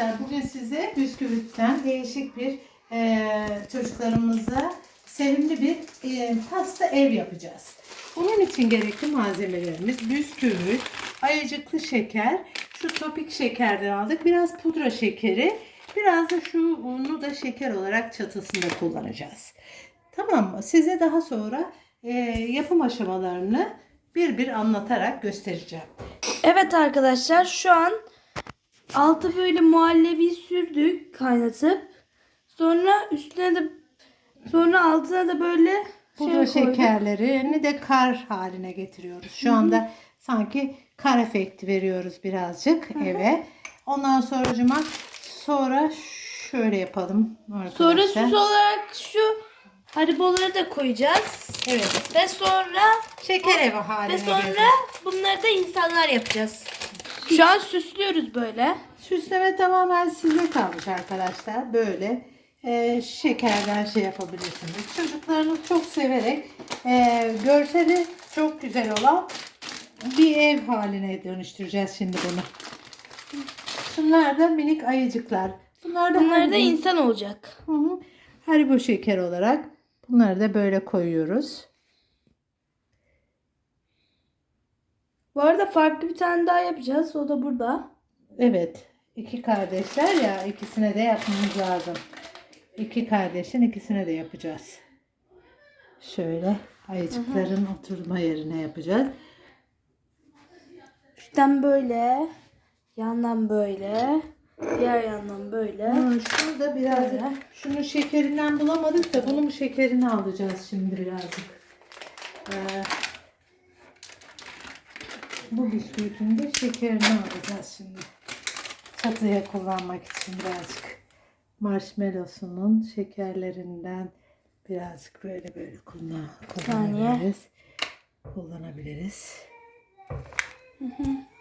Arkadaşlar bugün size bisküvitten değişik bir eee, çocuklarımıza sevimli bir eee, pasta ev yapacağız. Bunun için gerekli malzemelerimiz bisküvi, ayıcıklı şeker, şu topik şekerden aldık, biraz pudra şekeri, biraz da şu unu da şeker olarak çatısında kullanacağız. Tamam mı? Size daha sonra eee, yapım aşamalarını bir bir anlatarak göstereceğim. Evet arkadaşlar şu an altı böyle muhallebi sürdük kaynatıp. Sonra üstüne de sonra altına da böyle Pudra şey koyduk. şekerlerini de kar haline getiriyoruz. Şu anda sanki kar efekti veriyoruz birazcık eve. Ondan sonracıma sonra şöyle yapalım Sonra arkadaşlar. süs olarak şu hariboları da koyacağız. Evet. Ve sonra Şeker evi haline ve sonra bunları da insanlar yapacağız. Şu an süslüyoruz böyle. Süsleme tamamen size kalmış arkadaşlar. Böyle e, şekerden şey yapabilirsiniz. Çocuklarınız çok severek e, görseli çok güzel olan bir ev haline dönüştüreceğiz şimdi bunu. Şunlar da minik ayıcıklar. Bunlar da Bunlar da Haribo- insan olacak. Hı hı. Haribo şeker olarak bunları da böyle koyuyoruz. Bu arada farklı bir tane daha yapacağız. O da burada. Evet. iki kardeşler ya ikisine de yapmamız lazım. İki kardeşin ikisine de yapacağız. Şöyle ayıcıkların oturma yerine yapacağız. Üstten böyle, yandan böyle, diğer yandan böyle. Ha, şurada biraz Böyle. şunun şekerinden bulamadık da bunun şekerini alacağız şimdi birazcık. Ee, bu bisküvitin de şekerini alacağız şimdi. Çatıya kullanmak için birazcık. Marshmallowsunun şekerlerinden birazcık böyle böyle kullan, kullanabiliriz. Kullanabiliriz.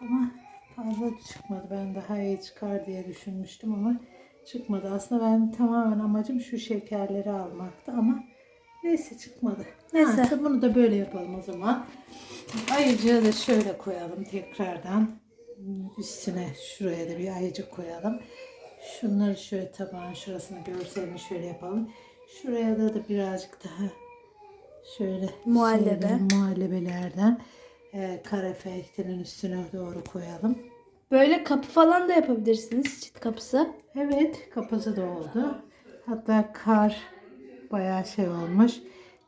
Ama fazla çıkmadı. Ben daha iyi çıkar diye düşünmüştüm ama çıkmadı. Aslında ben tamamen amacım şu şekerleri almaktı ama neyse çıkmadı. Neyse. Neyse bunu da böyle yapalım o zaman. Ayıcığı da şöyle koyalım tekrardan. Üstüne şuraya da bir ayıcık koyalım. Şunları şöyle tabağın şurasını görselini şöyle yapalım. Şuraya da, da birazcık daha şöyle Muhallebi. şeyden, muhallebelerden e, kare efektinin üstüne doğru koyalım. Böyle kapı falan da yapabilirsiniz. Çit kapısı. Evet kapısı da oldu. Hatta kar bayağı şey olmuş.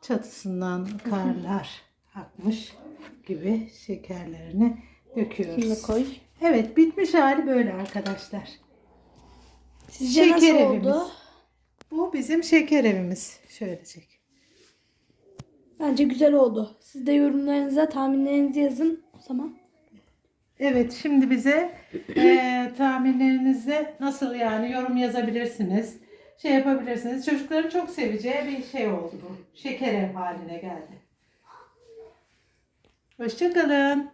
Çatısından karlar akmış gibi şekerlerini döküyoruz. Şimdi koy. Evet bitmiş hali böyle arkadaşlar. Sizce Şeker nasıl evimiz. oldu? Bu bizim şeker evimiz. Şöyle çek. Bence güzel oldu. Siz de yorumlarınıza, tahminlerinizi yazın o zaman. Evet şimdi bize eee tahminlerinizde nasıl yani yorum yazabilirsiniz. Şey yapabilirsiniz. Çocukların çok seveceği bir şey oldu bu. Şeker haline geldi. Hoşçakalın.